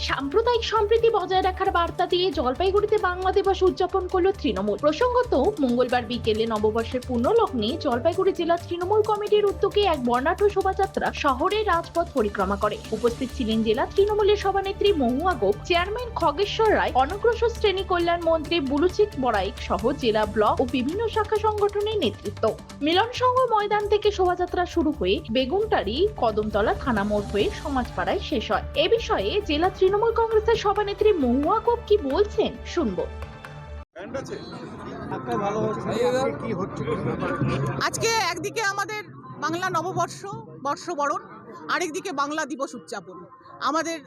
সাম্প্রদায়িক সম্প্রীতি বজায় রাখার বার্তা দিয়ে জলপাইগুড়িতে বাংলা দিবস উদযাপন করল তৃণমূল। প্রসঙ্গত, মঙ্গলবার বিকেলে নববর্ষের পূর্ণলগ্নে জলপাইগুড়ি জেলা তৃণমূল কমিটির উদ্যোগে এক বর্ণাঢ্য শোভাযাত্রা শহরের রাজপথ পরিক্রমা করে। উপস্থিত ছিলেন জেলা তৃণমূলের সভানেত্রী মহুয়া গোপ, চেয়ারম্যান খগেশ্বর রায়, অনগ্রসর শ্রেণি কল্যাণ মন্ত্রী বুলুচিত বড়াইক সহ জেলা ব্লক ও বিভিন্ন শাখা সংগঠনের নেতৃত্ব। মিলন সংঘ ময়দান থেকে শোভাযাত্রা শুরু হয়ে বেগুনটারি, কদমতলা থানা মোড় হয়ে সমাজপাড়ায় শেষ হয়। এ বিষয়ে জেলা তৃণমূল কংগ্রেসের সভানেত্রী মহুয়া গোপ কি বলছেন? শুনব। কি হচ্ছে আজকে একদিকে আমাদের বাংলা নববর্ষ বর্ষবরণ আরেকদিকে বাংলা দিবস উদযাপন। আমাদের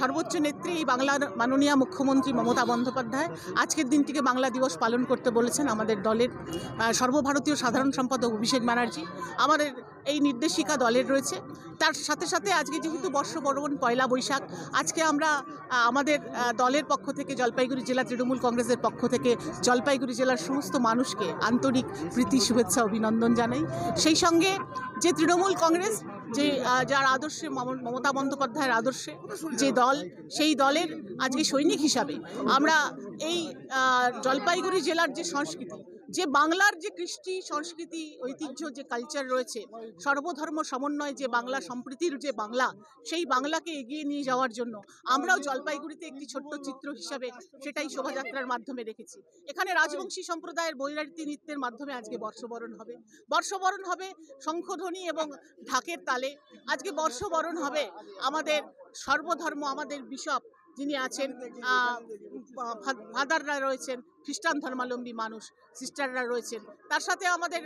সর্বোচ্চ নেত্রী বাংলার মাননীয় মুখ্যমন্ত্রী মমতা বন্দ্যোপাধ্যায় আজকের দিনটিকে বাংলা দিবস পালন করতে বলেছেন আমাদের দলের সর্বভারতীয় সাধারণ সম্পাদক অভিষেক ব্যানার্জি। আমাদের এই নির্দেশিকা দলের রয়েছে। তার সাথে সাথে আজকে যেহেতু বর্ষবরণ পয়লা বৈশাখ, আজকে আমরা আমাদের দলের পক্ষ থেকে জলপাইগুড়ি জেলা তৃণমূল কংগ্রেসের পক্ষ থেকে জলপাইগুড়ি জেলার সমস্ত মানুষকে আন্তরিক প্রীতি, শুভেচ্ছা, অভিনন্দন জানাই। সেই সঙ্গে যে তৃণমূল কংগ্রেস, যে যার আদর্শে মম- মমতা বন্দ্যোপাধ্যায়ের আদর্শে যে দল, সেই দলের আজকে সৈনিক হিসাবে আমরা এই জলপাইগুড়ি জেলার যে সংস্কৃতি যে বাংলার যে কৃষ্টি, সংস্কৃতি, ঐতিহ্য, যে কালচার রয়েছে, সর্বধর্ম সমন্বয় যে বাংলা, সম্প্রীতির যে বাংলা, সেই বাংলাকে এগিয়ে নিয়ে যাওয়ার জন্য আমরাও জলপাইগুড়িতে একটি ছোট্ট চিত্র হিসাবে সেটাই শোভাযাত্রার মাধ্যমে রেখেছি। এখানে রাজবংশী সম্প্রদায়ের বৈরারীতি নৃত্যের মাধ্যমে আজকে বর্ষবরণ হবে। বর্ষবরণ হবে শঙ্খধ্বনি এবং ঢাকের তালে। আজকে বর্ষবরণ হবে আমাদের সর্বধর্ম, আমাদের বিশপ যিনি আছেন ফাদাররা রয়েছেন খ্রিস্টান ধর্মাবলম্বী মানুষ সিস্টাররা রয়েছেন। তার সাথে আমাদের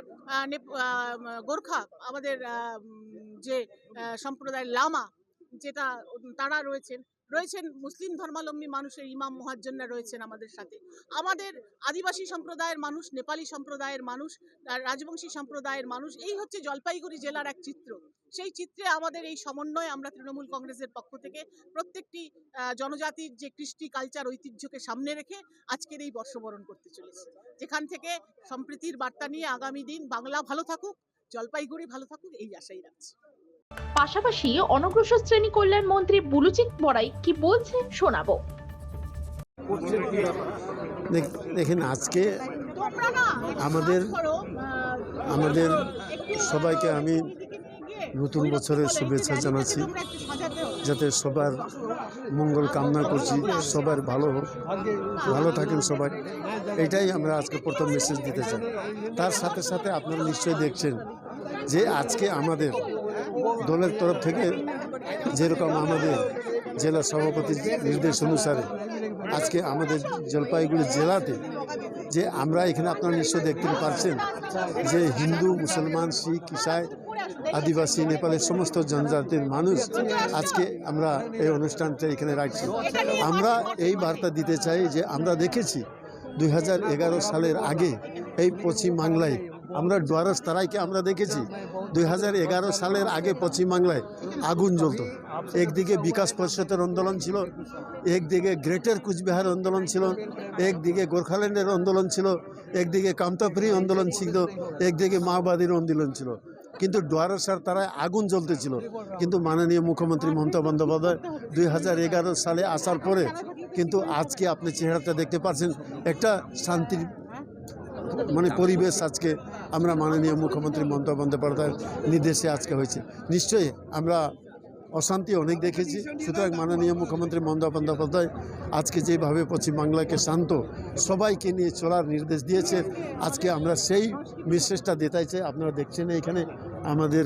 গোর্খা আমাদের যে সম্প্রদায়ের লামা যেটা তারা রয়েছেন রয়েছেন মুসলিম ধর্মাবলম্বী মানুষের ইমাম মহাজ্জনরা রয়েছেন আমাদের সাথে। আমাদের আদিবাসী সম্প্রদায়ের মানুষ, নেপালি সম্প্রদায়ের মানুষ রাজবংশী সম্প্রদায়ের মানুষ, এই হচ্ছে জলপাইগুড়ি জেলার এক চিত্র। সেই চিত্রে আমাদের এই সমন্বয় আমরা তৃণমূল কংগ্রেসের পক্ষ থেকে প্রত্যেকটি জনজাতির যে কৃষ্টি, কালচার, ঐতিহ্যকে সামনে রেখে আজকের এই বর্ষবরণ করতে চলেছে। যেখান থেকে সম্প্রীতির বার্তা নিয়ে আগামী দিন বাংলা ভালো থাকুক, জলপাইগুড়ি ভালো থাকুক, এই আশাই রাখছি। পাশাপাশি অনগ্রসর শ্রেণি কল্যাণ মন্ত্রী বুলুচিত বড়াই কি বলছেন শোনাবো। দেখ- দেখেন, আজকে আমাদের আমাদের সবাইকে আমি নতুন বছরের শুভেচ্ছা জানাচ্ছি। যাতে সবার মঙ্গল কামনা করছি, সবার ভালো হোক, ভালো থাকেন সবাই। এটাই আমরা আজকে প্রথম মেসেজ দিতে চাই। তার সাথে সাথে আপনারা নিশ্চয়ই দেখছেন যে আজকে আমাদের দলের তরফ থেকে যেরকম আমাদের জেলা সভাপতির নির্দেশ অনুসারে আজকে আমাদের জলপাইগুড়ি জেলাতে যে আমরা এখানে আপনারা নিশ্চয়ই দেখতে পাচ্ছেন যে হিন্দু, মুসলমান, শিখ, ইসাই, আদিবাসী, নেপালের সমস্ত জনজাতির মানুষ আজকে আমরা এই অনুষ্ঠানটা এখানে রাখছি। আমরা এই বার্তা দিতে চাই যে আমরা দেখেছি দুই হাজার এগারো সালের আগে এই পশ্চিম বাংলায় আমরা ডুয়ারস তারাইকে আমরা দেখেছি। দুই হাজার এগারো সালের আগে পশ্চিমবাংলায় আগুন জ্বলত। একদিকে বিকাশ পরিষদের আন্দোলন ছিল, একদিকে গ্রেটার কুচবিহার আন্দোলন ছিল, একদিকে গোর্খাল্যান্ডের আন্দোলন ছিল, একদিকে কামতাপুরী আন্দোলন ছিল, একদিকে মাওবাদীর আন্দোলন ছিল। কিন্তু ডুয়ারসার তারায় আগুন জ্বলতেছিল। কিন্তু মাননীয় মুখ্যমন্ত্রী মমতা বন্দ্যোপাধ্যায় দুই হাজার এগারো সালে আসার পরে কিন্তু আজকে আপনি চেহারাটা দেখতে পাচ্ছেন, একটা শান্তির মানে পরিবেশ আজকে আমরা মাননীয় মুখ্যমন্ত্রী মমতা বন্দ্যোপাধ্যায়ের নির্দেশে আজকে হয়েছে। নিশ্চয়ই আমরা অশান্তি অনেক দেখেছি। সুতরাং মাননীয় মুখ্যমন্ত্রী মমতা বন্দ্যোপাধ্যায় আজকে যেভাবে পশ্চিমবাংলাকে শান্ত সবাইকে নিয়ে চলার নির্দেশ দিয়েছে, আজকে আমরা সেই মেসেজটা দিতে আপনারা দেখছেন এখানে আমাদের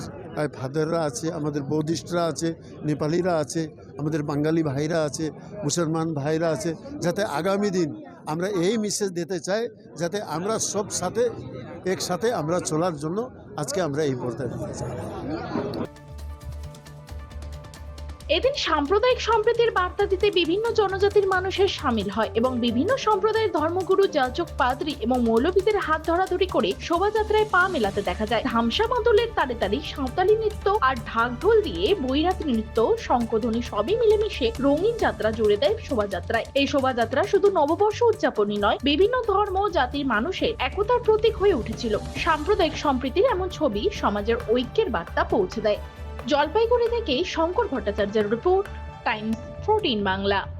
ফাদাররা আছে, আমাদের বৌদ্ধিস্টরা আছে, নেপালিরা আছে, আমাদের বাঙালি ভাইরা আছে, মুসলমান ভাইরা আছে, যাতে আগামী দিন আমরা এই মেসেজ দিতে চাই যাতে আমরা সব সাথে, একসাথে আমরা চলার জন্য আজকে আমরা এই পর্দায় দিতে চাই। এদিন সাম্প্রদায়িক সম্প্রীতির বার্তা দিতে বিভিন্ন জনজাতির মানুষের সামিল হয় এবং বিভিন্ন সম্প্রদায়ের ধর্মগুরু যাচক পাদ্রী এবং মৌলবীদের হাত ধরাধরি করে শোভাযাত্রায় পা মেলাতে দেখা যায়। ধামসা মাদলের তারে তারে সাঁওতালি নৃত্য আর ঢাক ঢোল দিয়ে বৈরাতি নৃত্য, শঙ্কধ্বনি সবই মিলেমিশে রঙিন যাত্রা জুড়ে দেয় শোভাযাত্রায়। এই শোভাযাত্রা শুধু নববর্ষ উদযাপনই নয়, বিভিন্ন ধর্ম, জাতির মানুষের একতার প্রতীক হয়ে উঠেছিল। সাম্প্রদায়িক সম্প্রীতির এমন ছবি সমাজের ঐক্যের বার্তা পৌঁছে দেয়। জলপাইগুড়ি থেকে শঙ্কর ভট্টাচার্যের রিপোর্ট টাইমস ফোরটিন বাংলা।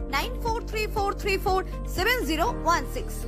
9434347016.